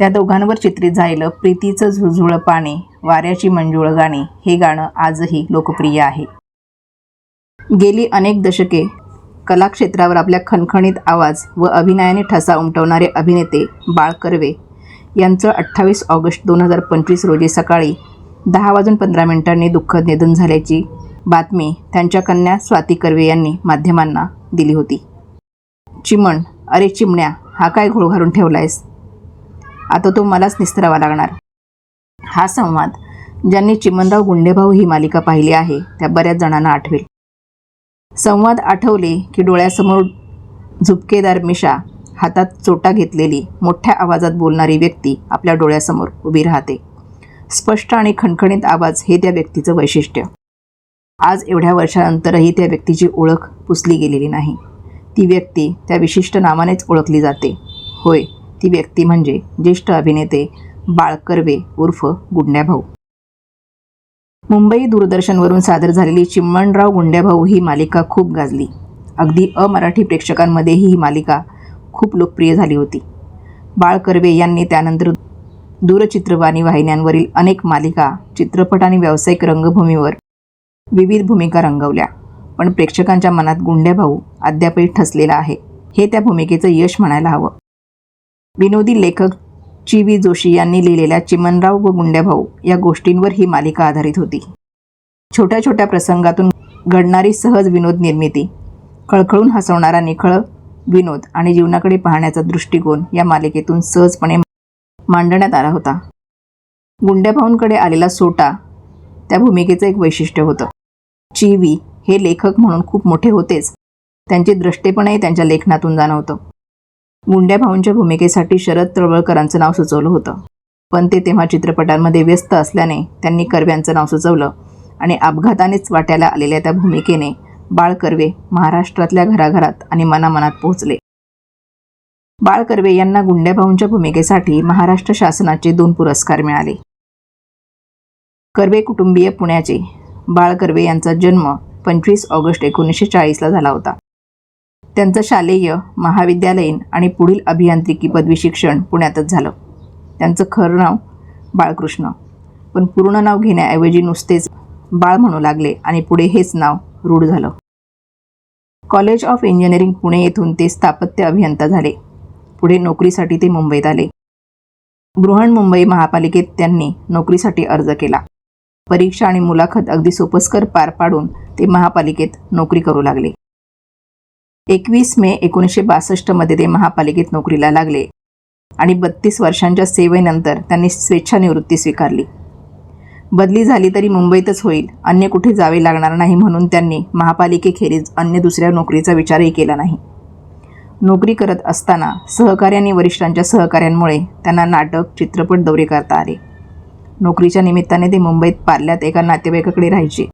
त्या दोघांवर चित्रित झालेलं प्रीतीचं झुळझुळं पाणी वाऱ्याची मंजुळ गाणी हे गाणं आजही लोकप्रिय आहे. गेली अनेक दशके कलाक्षेत्रावर आपल्या खणखणीत आवाज व अभिनयाने ठसा उमटवणारे अभिनेते बाळ कर्वे यांचं अठ्ठावीस ऑगस्ट दोन हजार पंचवीस रोजी सकाळी दहा वाजून पंधरा मिनिटांनी दुःखद निधन झाल्याची बातमी त्यांच्या कन्या स्वाती कर्वे यांनी माध्यमांना दिली होती. चिमण अरे चिमण्या हा काय घोळ घालून ठेवलायस? आता तो मलाच निस्तरावा लागणार. हा संवाद ज्यांनी चिमनराव गुंडेभाऊ ही मालिका पाहिली आहे त्या बऱ्याच जणांना आठवेल. संवाद आठवले की डोळ्यासमोर झुपकेदार मिशा हातात चोटा घेतलेली मोठ्या आवाजात बोलणारी व्यक्ती आपल्या डोळ्यासमोर उभी राहते. स्पष्ट आणि खणखणीत आवाज हे त्या व्यक्तीचं वैशिष्ट्य. आज एवढ्या वर्षानंतरही त्या व्यक्तीची ओळख पुसली गेलेली नाही. ती व्यक्ती त्या विशिष्ट नावानेच ओळखली जाते. होय ती व्यक्ती म्हणजे ज्येष्ठ अभिनेते बाळ कर्वे उर्फ गुंड्याभाऊ. मुंबई दूरदर्शनवरून सादर झालेली चिमणराव गुंड्याभाऊ ही मालिका खूप गाजली. अगदी अमराठी प्रेक्षकांमध्येही ही मालिका खूप लोकप्रिय झाली होती. बाळ कर्वे यांनी त्यानंतर दूरचित्रवाणी वाहिन्यांवरील अनेक मालिका चित्रपट आणि व्यावसायिक रंगभूमीवर विविध भूमिका रंगवल्या. पण प्रेक्षकांच्या मनात गुंड्याभाऊ अद्यापही ठसलेला आहे. हे त्या भूमिकेचं यश म्हणायला हवं. विनोदी लेखक ची व्ही जोशी यांनी लिहिलेल्या चिमनराव व गुंड्याभाऊ या गोष्टींवर ही मालिका आधारित होती. छोट्या छोट्या प्रसंगातून घडणारी सहज विनोद निर्मिती खळखळून हसवणारा निखळ विनोद आणि जीवनाकडे पाहण्याचा दृष्टिकोन या मालिकेतून सहजपणे मांडण्यात आला होता. गुंड्याभाऊंकडे आलेला सोटा त्या भूमिकेचं एक वैशिष्ट्य होतं. ची व्ही हे लेखक म्हणून खूप मोठे होतेच. त्यांचे द्रष्टेपणही त्यांच्या लेखनातून जाणवतं. गुंड्याभाऊंच्या भूमिकेसाठी शरद तळवळकरांचं नाव सुचवलं होतं. पण ते तेव्हा चित्रपटांमध्ये व्यस्त असल्याने त्यांनी कर्व्यांचं नाव सुचवलं आणि अपघातानेच वाट्याला आलेल्या त्या भूमिकेने बाळ कर्वे महाराष्ट्रातल्या घराघरात आणि मनामनात पोहोचले. बाळ कर्वे यांना गुंड्याभाऊंच्या भूमिकेसाठी महाराष्ट्र शासनाचे दोन पुरस्कार मिळाले. कर्वे कुटुंबीय पुण्याचे बाळ कर्वे यांचा जन्म पंचवीस ऑगस्ट एकोणीसशे चाळीसला झाला होता. त्यांचं शालेय महाविद्यालयीन आणि पुढील अभियांत्रिकी पदवी शिक्षण पुण्यातच झालं. त्यांचं खरं नाव बाळकृष्ण. पण पूर्ण नाव घेण्याऐवजी नुसतेच बाळ म्हणू लागले आणि पुढे हेच नाव रूढ झालं. कॉलेज ऑफ इंजिनिअरिंग पुणे येथून ते स्थापत्य अभियंता झाले. पुढे नोकरीसाठी ते मुंबईत आले. बृहन्मुंबई महापालिकेत त्यांनी नोकरीसाठी अर्ज केला. परीक्षा आणि मुलाखत अगदी सोपस्कर पार पाडून ते महापालिकेत नोकरी करू लागले. एकवीस मे एकोणीसशे बासष्टमध्ये ते महापालिकेत नोकरीला लागले आणि बत्तीस वर्षांच्या सेवेनंतर त्यांनी स्वेच्छानिवृत्ती स्वीकारली. बदली झाली तरी मुंबईतच होईल अन्य कुठे जावे लागणार नाही म्हणून त्यांनी महापालिकेखेरीज अन्य दुसऱ्या नोकरीचा विचारही केला नाही. नोकरी करत असताना सहकारी आणि वरिष्ठांच्या सहकार्यांमुळे त्यांना नाटक चित्रपट दौरे करता आले. नोकरीच्या निमित्ताने ते मुंबईत पार्ल्यात एका नातेवाईकाकडे राहायचे.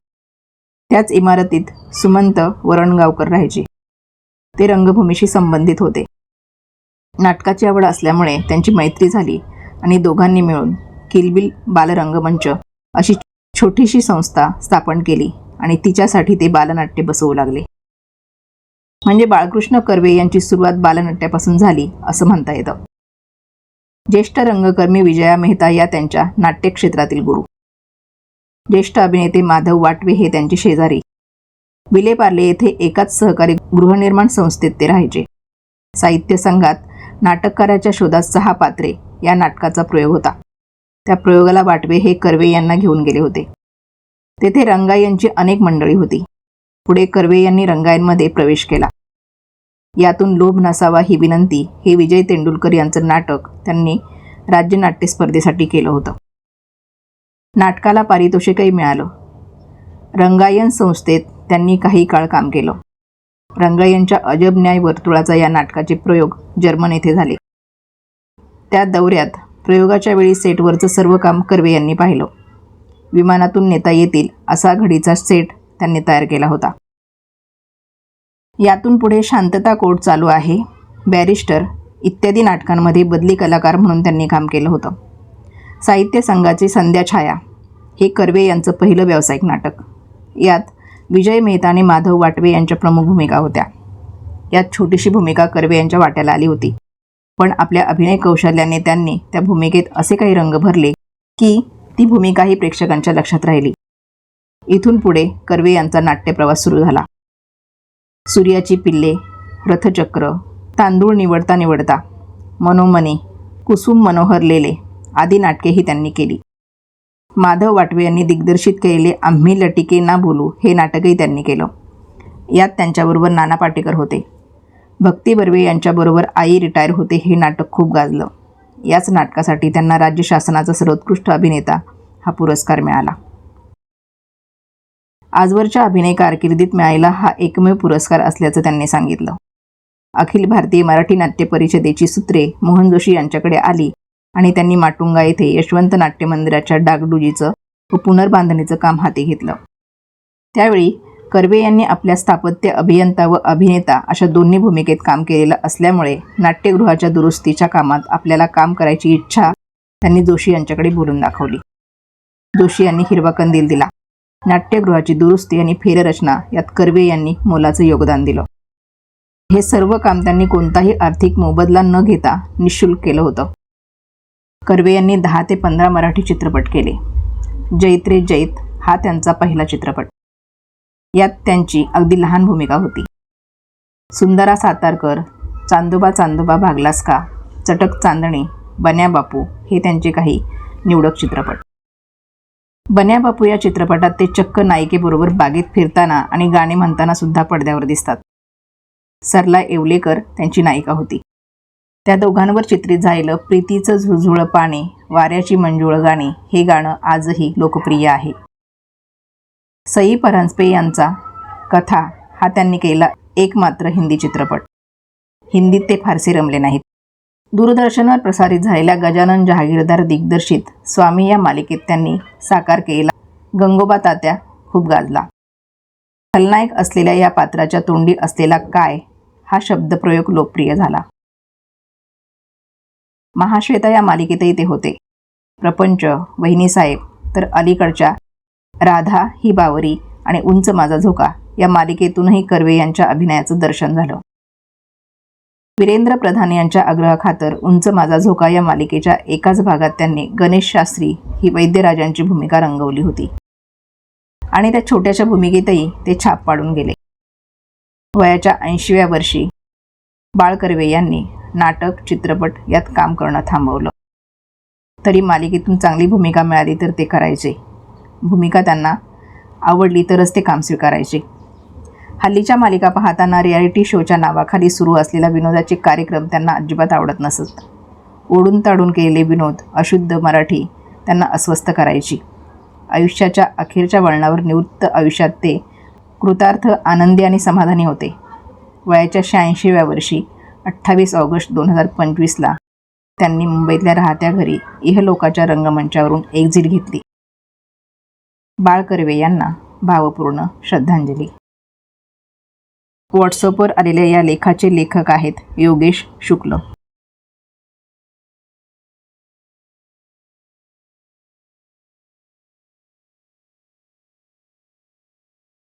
त्याच इमारतीत सुमंत वरणगावकर राहायचे. ते रंगभूमीशी संबंधित होते. नाटकाची आवड असल्यामुळे त्यांची मैत्री झाली आणि दोघांनी मिळून किलबिल बालरंगमंच अशी छोटीशी संस्था स्थापन केली आणि तिच्यासाठी ते बालनाट्य बसवू लागले. म्हणजे बाळकृष्ण कर्वे यांची सुरुवात बालनाट्यापासून झाली असं म्हणता येतं. ज्येष्ठ रंगकर्मी विजया मेहता या त्यांच्या नाट्यक्षेत्रातील गुरु. ज्येष्ठ अभिनेते माधव वाटवे हे त्यांचे शेजारी विलेपार्ले येथे एकाच सहकारी गृहनिर्माण संस्थेत ते राहायचे. साहित्य संघात नाटककाराच्या शोधात सहा पात्रे या नाटकाचा प्रयोग होता. त्या प्रयोगाला वाटवे हे कर्वे यांना घेऊन गेले होते. तेथे रंगाई यांची अनेक मंडळी होती. पुढे कर्वे यांनी रंगायनमध्ये प्रवेश केला. यातून लोभ नसावा ही विनंती हे विजय तेंडुलकर यांचं नाटक त्यांनी राज्य नाट्य स्पर्धेसाठी केलं होतं. नाटकाला पारितोषिकही मिळालं. रंगायन संस्थेत त्यांनी काही काळ काम केलं. रंगायनच्या अजब न्याय वर्तुळाचा या नाटकाचे प्रयोग जर्मन येथे झाले. त्या दौऱ्यात प्रयोगाच्या वेळी सेटवरचं सर्व काम कर्वे यांनी पाहिलं. विमानातून नेता येतील असा घडीचा सेट त्यांनी तयार केला होता. यातून पुढे शांतता कोर्ट चालू आहे. बॅरिस्टर इत्यादी नाटकांमध्ये बदली कलाकार म्हणून त्यांनी काम केलं होतं. साहित्य संघाचे संध्या छाया हे कर्वे यांचं पहिलं व्यावसायिक नाटक. यात विजय मेहता आणि माधव वाटवे यांच्या प्रमुख भूमिका होत्या. यात छोटीशी भूमिका कर्वे यांच्या वाट्याला आली होती. पण आपल्या अभिनय कौशल्याने त्यांनी त्या भूमिकेत असे काही रंग भरले की ती भूमिकाही प्रेक्षकांच्या लक्षात राहिली. इथून पुढे कर्वे यांचा नाट्यप्रवास सुरू झाला. सूर्याची पिल्ले रथचक्र तांदूळ निवडता निवडता मनोमनी कुसुम मनोहर लेले आदी नाटकेही त्यांनी केली. माधव वाटवे यांनी दिग्दर्शित केलेले आम्ही लटिके ना बोलू हे नाटकही त्यांनी केलं. यात त्यांच्याबरोबर नाना पाटेकर होते. भक्ती बर्वे यांच्याबरोबर आई रिटायर होते हे नाटक खूप गाजलं. याच नाटकासाठी त्यांना राज्य शासनाचा सर्वोत्कृष्ट अभिनेता हा पुरस्कार मिळाला. आजवरच्या अभिनय कारकिर्दीत मिळालेला हा एकमेव पुरस्कार असल्याचं त्यांनी सांगितलं. अखिल भारतीय मराठी नाट्य परिषदेची सूत्रे मोहन जोशी यांच्याकडे आली आणि त्यांनी माटुंगा येथे यशवंत नाट्य मंदिराच्या डागडुजीचं व पुनर्बांधणीचं काम हाती घेतलं. त्यावेळी कर्वे यांनी आपल्या स्थापत्य अभियंता व अभिनेता अशा दोन्ही भूमिकेत काम केलेलं असल्यामुळे नाट्यगृहाच्या दुरुस्तीच्या कामात आपल्याला काम करायची इच्छा त्यांनी जोशी यांच्याकडे बोलून दाखवली. जोशी यांनी हिरवा कंदील दिला. नाट्यगृहाची दुरुस्ती आणि फेररचना यात कर्वे यांनी मोलाचं योगदान दिलं. हे सर्व काम त्यांनी कोणताही आर्थिक मोबदला न घेता निशुल्क केलं होतं. कर्वे यांनी दहा ते पंधरा मराठी चित्रपट केले. जैत रे जैत हा त्यांचा पहिला चित्रपट. यात त्यांची अगदी लहान भूमिका होती. सुंदरा सातारकर चांदोबा चांदोबा भागलास का चटक चांदणे बन्या बापू हे त्यांचे काही निवडक चित्रपट. बन्या बापू या चित्रपटात ते चक्क नायिकेबरोबर बागेत फिरताना आणि गाणे म्हणताना सुद्धा पडद्यावर दिसतात. सरला येवलेकर त्यांची नायिका होती. त्या दोघांवर चित्रित झालेलं प्रीतीचं झुळझुळ पाणी वाऱ्याची मंजुळ गाणी हे गाणं आजही लोकप्रिय आहे. सई परांजपे यांचा कथा हा त्यांनी केला एकमात्र हिंदी चित्रपट. हिंदीत ते फारसे रमले नाहीत. दूरदर्शनवर प्रसारित झालेल्या गजानन जहागीरदार दिग्दर्शित स्वामी या मालिकेत त्यांनी साकार केला. गंगोबा तात्या खूप गाजला. खलनायक असलेल्या या पात्राच्या तोंडी असलेला काय हा शब्दप्रयोग लोकप्रिय झाला. महाश्वेता या मालिकेतही ते होते. प्रपंच वहिनीसाहेब तर अलीकडच्या राधा ही बावरी आणि उंच माझा झोका या मालिकेतूनही कर्वे यांच्या अभिनयाचं दर्शन झालं. वीरेंद्र प्रधान यांच्या आग्रहाखातर उंच माझा झोका या मालिकेच्या एकाच भागात त्यांनी गणेश शास्त्री ही वैद्यराजांची भूमिका रंगवली होती. आणि त्या छोट्याशा भूमिकेतही ते छाप पाडून गेले. वयाच्या ऐंशीव्या वर्षी बाळ कर्वे यांनी नाटक चित्रपट यात काम करणं थांबवलं. तरी मालिकेतून चांगली भूमिका मिळाली तर ते करायचे. भूमिका त्यांना आवडली तरच ते काम स्वीकारायचे. हल्लीच्या मालिका पाहताना रियालिटी शोच्या नावाखाली सुरू असलेला विनोदाचे कार्यक्रम त्यांना अजिबात आवडत नसत. ओढून ताडून केलेले विनोद अशुद्ध मराठी त्यांना अस्वस्थ करायची. आयुष्याच्या अखेरच्या वळणावर निवृत्त आयुष्यात ते कृतार्थ आनंदी आणि समाधानी होते. वयाच्या शहाऐंशीव्या वर्षी अठ्ठावीस ऑगस्ट दोन हजार पंचवीसला त्यांनी मुंबईतल्या राहत्या घरी इहलोकाच्या रंगमंचावरून एक्झिट घेतली. बाळ कर्वे यांना भावपूर्ण श्रद्धांजली. व्हॉट्सअपवर आलेल्या या लेखाचे लेखक आहेत योगेश शुक्ल.